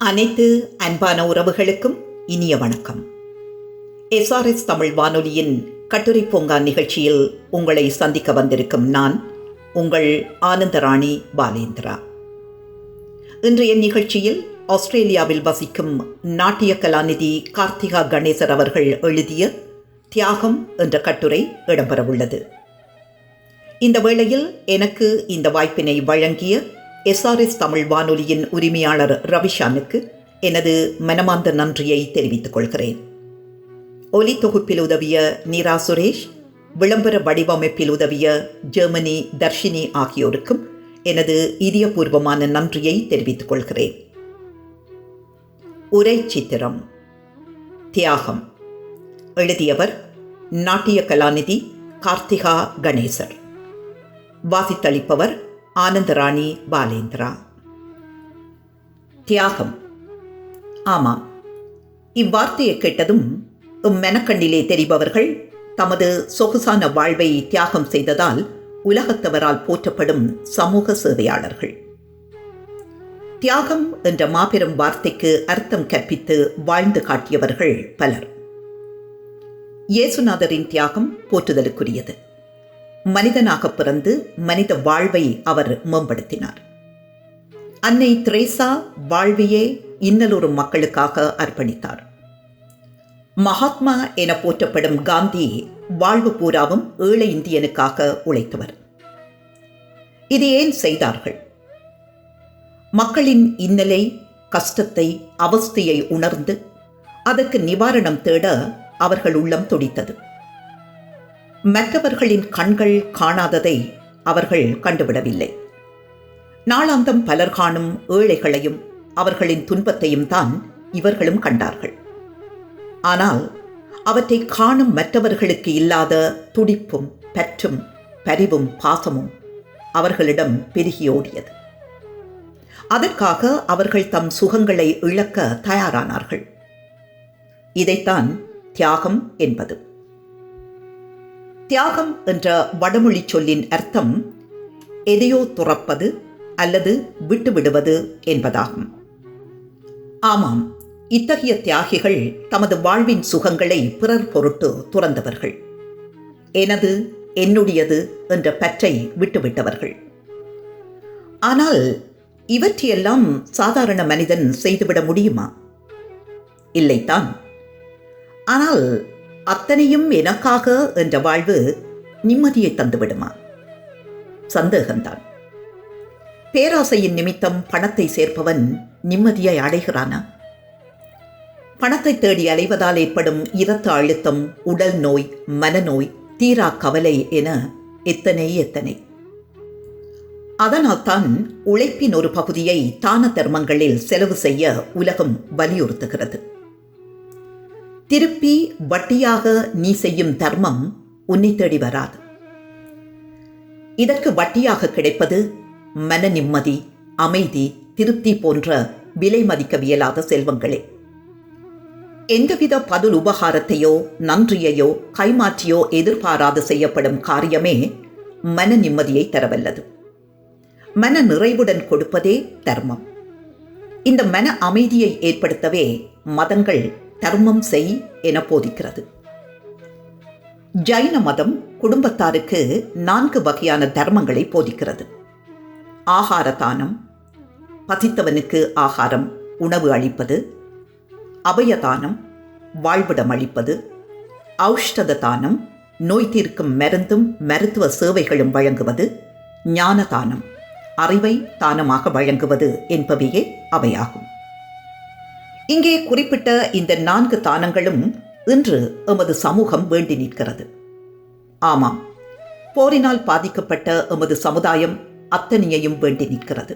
அனைத்து அன்பான உறவுகளுக்கும் இனிய வணக்கம். எஸ்ஆர்எஸ் தமிழ் வானொலியின் கட்டுரை பூங்கா நிகழ்ச்சியில் உங்களை சந்திக்க வந்திருக்கும் நான் உங்கள் ஆனந்தராணி பாலேந்திரா. இன்றைய நிகழ்ச்சியில் ஆஸ்திரேலியாவில் வசிக்கும் நாட்டிய கலாநிதி கார்த்திகா கணேசர் அவர்கள் எழுதிய தியாகம் என்ற கட்டுரை இடம்பெறவுள்ளது. இந்த வேளையில் எனக்கு இந்த வாய்ப்பினை வழங்கிய எஸ்ஆர்எஸ் தமிழ் வானொலியின் உரிமையாளர் ரவிஷானுக்கு எனது மனமார்ந்த நன்றியை தெரிவித்துக் கொள்கிறேன். ஒலி தொகுப்பில் உதவிய நீரா சுரேஷ் விளம்பர வடிவமைப்பில் உதவிய ஜெர்மனி தர்ஷினி ஆகியோருக்கும் எனது இதயபூர்வமான நன்றியை தெரிவித்துக் கொள்கிறேன். உரை சித்திரம். தியாகம். எழுதியவர் நாட்டிய கலாநிதி கார்த்திகா கணேசர். வாசித்தளிப்பவர் ஆனந்தராணி பாலேந்திரா. தியாகம். ஆமாம். இவ்வார்த்தையை கேட்டதும் மெனக்கண்ணிலே தெரிபவர்கள் தமது சொகுசான வாழ்வை தியாகம் செய்ததால் உலகத்தவரால் போற்றப்படும் சமூக சேவையாளர்கள். தியாகம் என்ற மாபெரும் வார்த்தைக்கு அர்த்தம் கற்பித்து வாழ்ந்து காட்டியவர்கள் பலர். இயேசுநாதரின் தியாகம் போற்றுதலுக்குரியது. மனிதனாக பிறந்து மனித வாழ்வை அவர் மேம்படுத்தினார். அன்னை திரேசா வாழ்வையே இன்னலொரு மக்களுக்காக அர்ப்பணித்தார். மகாத்மா என போற்றப்படும் காந்தி வாழ்வு பூராவும் ஏழை இந்தியனுக்காக உழைத்தவர். இது ஏன் செய்தார்கள்? மக்களின் இன்னலை கஷ்டத்தை அவஸ்தையை உணர்ந்து அதற்கு நிவாரணம் தேட அவர்கள் உள்ளம் துடித்தது. மற்றவர்களின் கண்கள் காணாததை அவர்கள் கண்டுவிடவில்லை. நாளாந்தம் பலர் காணும் ஏழைகளையும் அவர்களின் துன்பத்தையும் தான் இவர்களும் கண்டார்கள். ஆனால் அவற்றை காணும் மற்றவர்களுக்கு இல்லாத துடிப்பும் பற்றும் பரிவும் பாசமும் அவர்களிடம் பெருகியோடியது அதற்காக அவர்கள் தம் சுகங்களை இழக்க தயாரானார்கள். இதைத்தான் தியாகம் என்பது. தியாகம் என்ற வடமொழி சொல்லின் அர்த்தம் எதையோ துறப்பது அல்லது விட்டுவிடுவது என்பதாகும். ஆமாம் இத்தகைய தியாகிகள் தமது வாழ்வின் சுகங்களை பிறர் பொருட்டு துறந்தவர்கள். எனது என்னுடையது என்ற பற்றை விட்டுவிட்டவர்கள். ஆனால் இவற்றையெல்லாம் சாதாரண மனிதன் செய்துவிட முடியுமா? இல்லைத்தான். ஆனால் அத்தனையும் எனக்காக என்ற வாழ்வு நிம்மதியை தந்துவிடுமா? சந்தேகம்தான். பேராசையின் நிமித்தம் பணத்தை சேர்ப்பவன் நிம்மதியை அடைகிறானா? பணத்தை தேடி அலைவதால் ஏற்படும் இரத்த அழுத்தம் உடல் நோய் மனநோய் தீரா கவலை என எத்தனை எத்தனை. அதனால்தான் உழைப்பின் ஒரு பகுதியை தான தர்மங்களில் செலவு செய்ய உலகம் வலியுறுத்துகிறது. திருப்பி வட்டியாக நீ செய்யும் தர்மம் உன்னை தேடி வராது. இதற்கு வட்டியாக கிடைப்பது மன நிம்மதி அமைதி திருப்தி போன்ற விலை மதிக்கவியலாத செல்வங்களே. எந்தவித பதில் உபகாரத்தையோ நன்றியையோ கைமாற்றியோ எதிர்பாராது செய்யப்படும் காரியமே மன நிம்மதியை தரவல்லது. மன நிறைவுடன் கொடுப்பதே தர்மம். இந்த மன அமைதியை ஏற்படுத்தவே மதங்கள் தர்மம் செய் என போதிக்கிறது. ஜைன மதம் குடும்பத்தாருக்கு நான்கு வகையான தர்மங்களை போதிக்கிறது. ஆகார தானம் பசித்தவனுக்கு ஆகாரம் உணவு அளிப்பது அபயதானம் வாழ்விடம் அளிப்பது ஔஷ்டத தானம் நோய் தீர்க்கும் மருந்தும் மருத்துவ சேவைகளும் வழங்குவது ஞான தானம் அறிவை தானமாக வழங்குவது என்பவையே அவையாகும். இங்கே குறிப்பிட்ட இந்த நான்கு தானங்களும் இன்று எமது சமூகம் வேண்டி நிற்கிறது. ஆமாம் போரினால் பாதிக்கப்பட்ட எமது சமுதாயம் அத்தனையையும் வேண்டி நிற்கிறது.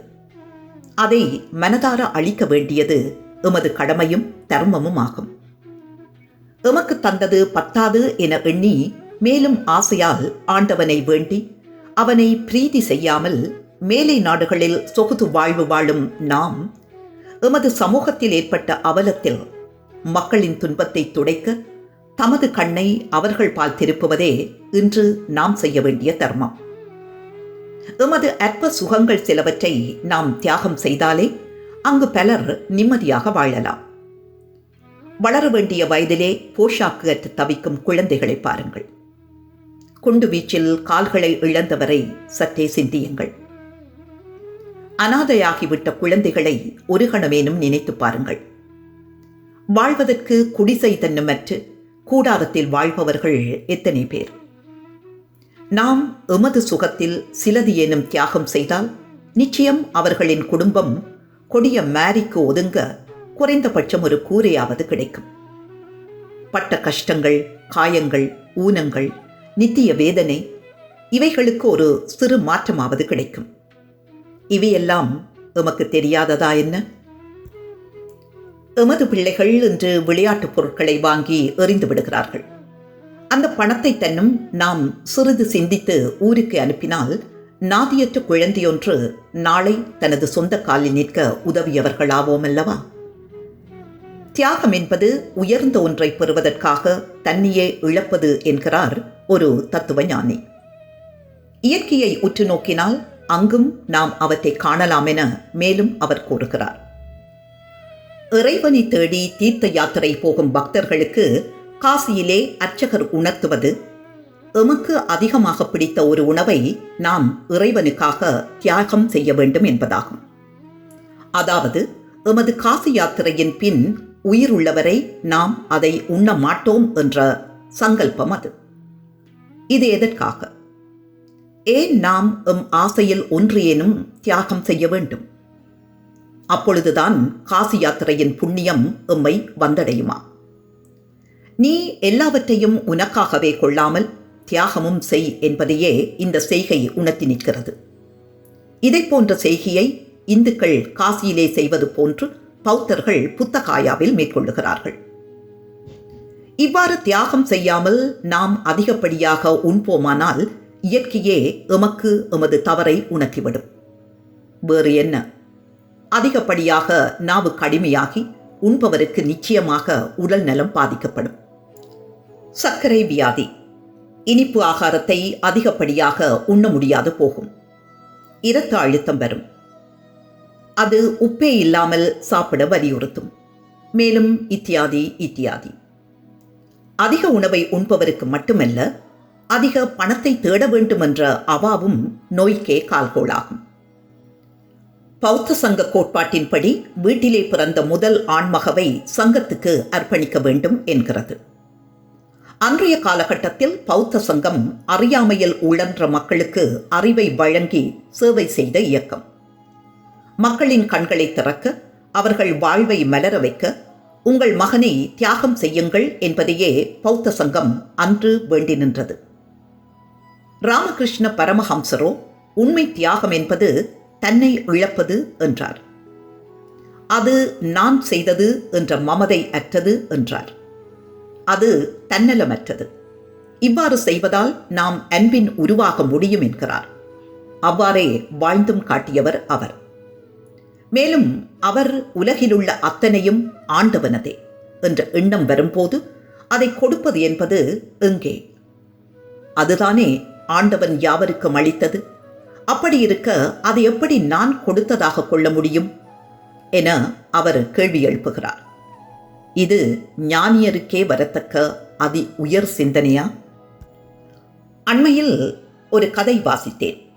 அதை மனதார அளிக்க வேண்டியது எமது கடமையும் தர்மமும் ஆகும். எமக்கு தந்தது பத்தாது என எண்ணி மேலும் ஆசையால் ஆண்டவனை வேண்டி அவனை பிரீதி செய்யாமல் மேலை நாடுகளில் சொகுது வாழ்வு வாழும் நாம் எமது சமூகத்தில் ஏற்பட்ட அவலத்தில் மக்களின் துன்பத்தை துடைக்க தமது கண்ணை அவர்கள் பால் திருப்புவதே இன்று நாம் செய்ய வேண்டிய தர்மம். எமது அற்ப சுகங்கள் சிலவற்றை நாம் தியாகம் செய்தாலே அங்கு பலர் நிம்மதியாக வாழலாம். வளர வேண்டிய வயதிலே போஷாக்கு அற்று தவிக்கும் குழந்தைகளை பாருங்கள். குண்டு வீச்சில் கால்களை இழந்தவரை சற்றே சிந்தியுங்கள். அனாதையாகிவிட்ட குழந்தைகளை ஒரு கணமேனும் நினைத்து பாருங்கள். வாழ்வதற்கு குடிசை தன்னுமற்று கூடாரத்தில் வாழ்பவர்கள் எத்தனை பேர்? நாம் எமது சுகத்தில் சிலது ஏனும் தியாகம் செய்தால் நிச்சயம் அவர்களின் குடும்பம் கொடிய மேரிக்கு ஒதுங்க குறைந்தபட்சம் ஒரு கூரையாவது கிடைக்கும். பட்ட கஷ்டங்கள் காயங்கள் ஊனங்கள் நித்திய வேதனை இவைகளுக்கு ஒரு சிறு மாற்றமாவது கிடைக்கும். இவையெல்லாம் எமக்கு தெரியாததா என்ன? எமது பிள்ளைகள் இன்று விளையாட்டுப் பொருட்களை வாங்கி எறிந்து விடுகிறார்கள். அந்த பணத்தை தன்னும் நாம் சிறிது சிந்தித்து ஊருக்கு அனுப்பினால் நாதியற்ற குழந்தையொன்று நாளை தனது சொந்த காலில் நிற்க உதவியவர்களாவோம் அல்லவா தியாகம் என்பது உயர்ந்த ஒன்றை பெறுவதற்காக தன்னையே இழப்பது என்கிறார் ஒரு தத்துவ ஞானி இயற்கையை உற்று நோக்கினால் அங்கும் நாம் அவற்றை காணலாம் என மேலும் அவர் கூறுகிறார். இறைவனை தேடி தீர்த்த யாத்திரை போகும் பக்தர்களுக்கு காசியிலே அர்ச்சகர் உணர்த்துவது எமக்கு அதிகமாக பிடித்த ஒரு உணவை நாம் இறைவனுக்காக தியாகம் செய்ய வேண்டும் என்பதாகும். அதாவது எமது காசி யாத்திரையின் பின் உயிர் உள்ளவரை நாம் அதை உண்ண மாட்டோம் என்ற சங்கல்பம் அது. இது எதற்காக? ஏன் நாம் எம் ஆசையில் ஒன்றியேனும் தியாகம் செய்ய வேண்டும்? அப்பொழுதுதான் காசி யாத்திரையின் புண்ணியம் எம்மை வந்தடையுமா? நீ எல்லாவற்றையும் உனக்காகவே கொள்ளாமல் தியாகமும் செய் என்பதையே இந்த செய்கை உணர்த்தி நிற்கிறது. இதை போன்ற செய்கையை இந்துக்கள் காசியிலே செய்வது போன்று பௌத்தர்கள் புத்தகாயாவில் மேற்கொள்ளுகிறார்கள். இவ்வாறு தியாகம் செய்யாமல் நாம் அதிகப்படியாக உண்போமானால் இயற்கையே எமக்கு எமது தவறை உணர்த்திவிடும். வேறு என்ன? அதிகப்படியாக நாவு கடுமையாகி உண்பவருக்கு நிச்சயமாக உடல் நலம் பாதிக்கப்படும். சர்க்கரை வியாதி. இனிப்பு ஆகாரத்தை அதிகப்படியாக உண்ண முடியாது போகும். இரத்த அழுத்தம் வரும் அது உப்பே இல்லாமல் சாப்பிட வலியுறுத்தும். மேலும் இத்தியாதி இத்தியாதி. அதிக உணவை உண்பவருக்கு மட்டுமல்ல அதிக பணத்தை தேட வேண்டும் என்ற அவாவும் நோய்க்கே கால்கோளாகும். பௌத்த சங்க கோட்பாட்டின்படி வீட்டிலே பிறந்த முதல் ஆண்மகவை சங்கத்துக்கு அர்ப்பணிக்க வேண்டும் என்கிறது. அன்றைய காலகட்டத்தில் பௌத்த சங்கம் அறியாமையில் உழன்ற மக்களுக்கு அறிவை வழங்கி சேவை செய்த இயக்கம். மக்களின் கண்களை திறக்க அவர்கள் வாழ்வை மலர வைக்க உங்கள் மகனை தியாகம் செய்யுங்கள் என்பதையே பௌத்த சங்கம் அன்று வேண்டி நின்றது. ராமகிருஷ்ண பரமஹம்சரோ உண்மை தியாகம் என்பது தன்னை இழப்பது என்றார். அது நான் செய்தது என்ற மமதை அற்றது என்றார். அது தன்னலமற்றது. இவ்வாறு செய்வதால் நாம் அன்பின் உருவாக முடியும் என்கிறார். அவ்வாறே வாழ்ந்தும் காட்டியவர் அவர். மேலும் அவர் உலகிலுள்ள அத்தனையும் ஆண்டவனதே என்ற எண்ணம் வரும்போது அதை கொடுப்பது என்பது எங்கே? அதுதானே ஆண்டவன் யாவருக்கும் அளித்தது. அப்படி இருக்க அதை எப்படி நான் கொடுத்ததாக கொள்ள முடியும்? என அவர் கேள்வி எழுப்புகிறார். இது ஞானியருக்கே வரத்தக்க அதி உயர் சிந்தனையா? அண்மையில் ஒரு கதை வாசித்தேன்.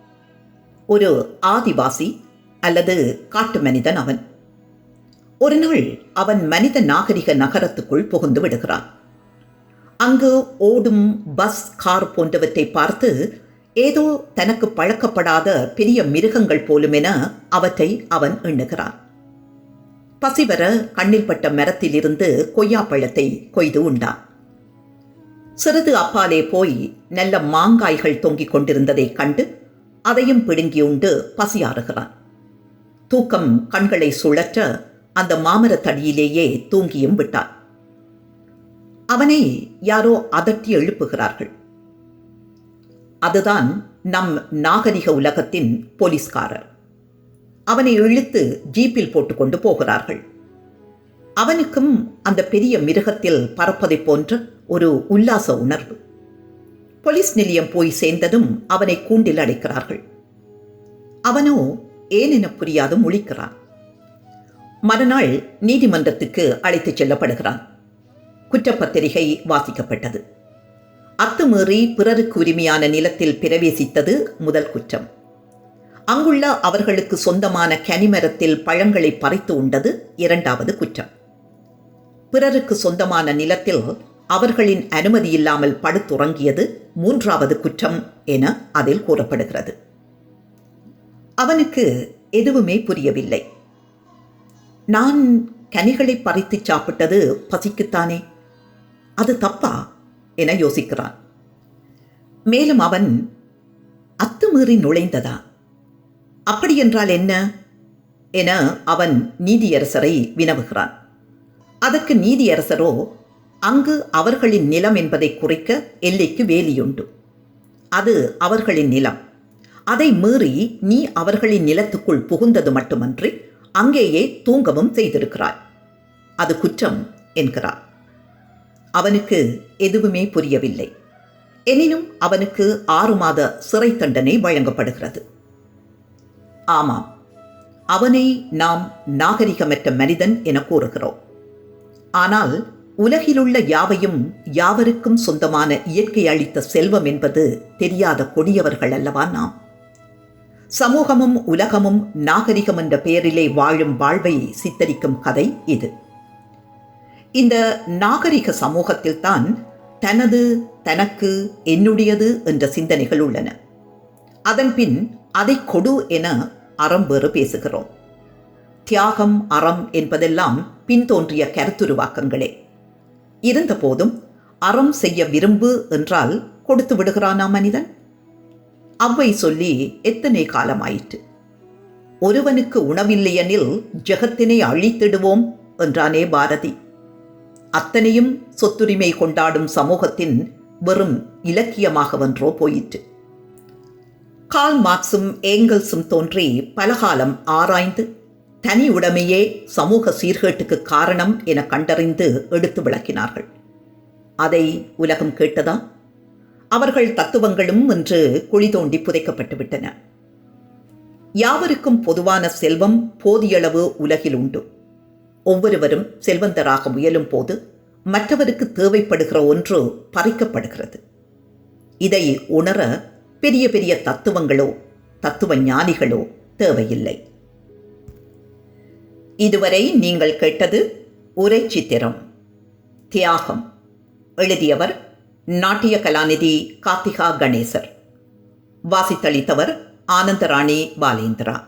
ஒரு ஆதிவாசி அல்லது காட்டு மனிதன் அவன். ஒரு நாள் அவன் மனித நாகரிக நகரத்துக்குள் புகுந்து விடுகிறான். அங்கு ஓடும் பஸ் கார் போன்றவற்றை பார்த்து ஏதோ தனக்கு பழக்கப்படாத பெரிய மிருகங்கள் போலும் என அவற்றை அவன் எண்ணுகிறான். பசிவர கண்ணில் பட்ட மரத்திலிருந்து கொய்யாப்பழத்தை கொய்து உண்டான். சிறிது அப்பாலே போய் நல்ல மாங்காய்கள் தொங்கிக் கொண்டிருந்ததைக் கண்டு அதையும் பிடுங்கி உண்டு பசியாறுகிறான் தூக்கம் கண்களை சுழற்ற அந்த மாமரத்தடியிலேயே தூங்கியும் விட்டான். அவனை யாரோ அதட்டி எழுப்புகிறார்கள். அதுதான் நம் நாகரிக உலகத்தின் போலீஸ்காரர். அவனை இழுத்து ஜீப்பில் போட்டுக்கொண்டு போகிறார்கள். அவனுக்கும் அந்த பெரிய மிருகத்தில் பறப்பதைப் போன்ற ஒரு உல்லாச உணர்வு. போலீஸ் நிலையம் போய் சேர்ந்ததும் அவனை கூண்டில் அடைக்கிறார்கள். அவனோ ஏனென புரியாது முழிக்கிறான். மறுநாள் நீதிமன்றத்துக்கு அழைத்துச் செல்லப்படுகிறான். குற்றப்பத்திரிகை வாசிக்கப்பட்டது. அத்துமீறி பிறருக்கு உரிமையான நிலத்தில் பிரவேசித்தது முதல் குற்றம். அங்குள்ள அவர்களுக்கு சொந்தமான கனிமரத்தில் பழங்களை பறித்து உண்டது இரண்டாவது குற்றம். பிறருக்கு சொந்தமான நிலத்தில் அவர்களின் அனுமதி இல்லாமல் படுத்துறங்கியது மூன்றாவது குற்றம் என அதில் கூறப்படுகிறது. அவனுக்கு எதுவுமே புரியவில்லை. நான் கனிகளை பறித்து சாப்பிட்டது பசிக்குத்தானே? அது தப்பா? என யோசிக்கிறான். மேலும் அவன் அத்துமீறி நுழைந்ததா? அப்படியென்றால் என்ன? என அவன் நீதியரசரை வினவுகிறான். அதற்கு நீதியரசரோ அங்கு அவர்களின் நிலம் என்பதை குறிக்க எல்லைக்கு வேலியுண்டு. அது அவர்களின் நிலம். அதை மீறி நீ அவர்களின் நிலத்துக்குள் புகுந்தது மட்டுமன்றி அங்கேயே தூங்கவும் செய்திருக்கிறாய். அது குற்றம் என்கிறார். அவனுக்கு எதுவுமே புரியவில்லை. எனினும் அவனுக்கு ஆறு மாத சிறை தண்டனை வழங்கப்படுகிறது. ஆமாம் அவனை நாம் நாகரிகமற்ற மனிதன் என கூறுகிறோம். ஆனால் உலகிலுள்ள யாவையும் யாவருக்கும் சொந்தமான இயற்கை அளித்த செல்வம் என்பது தெரியாத கொடியவர்கள் அல்லவா நாம்? சமூகமும் உலகமும் நாகரிகம் என்ற பெயரிலே வாழும் வாழ்வை சித்தரிக்கும் கதை இது. இந்த நாகரிக சமூகத்தில்தான் தனது தனக்கு என்னுடையது என்ற சிந்தனைகள் உள்ளன. அதன்பின் அதை கொடு என அறம் வேறு பேசுகிறோம். தியாகம் அறம் என்பதெல்லாம் பின்தோன்றிய கருத்துருவாக்கங்களே. இருந்தபோதும் அறம் செய்ய விரும்பு என்றால் கொடுத்து விடுகிறானா மனிதன்? அவ்வை சொல்லி எத்தனை காலமாயிற்று? ஒருவனுக்கு உணவில்லையெனில் ஜெகத்தினை அழித்திடுவோம் என்றானே பாரதி. அத்தனையும் சொத்துரிமை கொண்டாடும் சமூகத்தின் வெறும் இலக்கியமாக வென்றோ போயிற்று. கால் மார்க்ஸும் ஏங்கல்ஸும் தோன்றி பலகாலம் ஆராய்ந்து தனி உடைமையே சமூக சீர்கேட்டுக்கு காரணம் என கண்டறிந்து எடுத்து விளக்கினார்கள். அதை உலகம் கேட்டதா? அவர்கள் தத்துவங்களும் இன்று குழி தோண்டி புதைக்கப்பட்டு விட்டன. யாவருக்கும் பொதுவான செல்வம் போதியளவு உலகில் உண்டு. ஒவ்வொருவரும் செல்வந்தராக முயலும் போது மற்றவருக்கு தேவைப்படுகிற ஒன்று பறிக்கப்படுகிறது. இதை உணர பெரிய பெரிய தத்துவங்களோ தத்துவ ஞானிகளோ தேவையில்லை. இதுவரை நீங்கள் கேட்டது உரை சித்திரம். தியாகம். எழுதியவர் நாட்டிய கலாநிதி கார்த்திகா கணேசர். வாசித்தளித்தவர் ஆனந்தராணி பாலேந்திரா.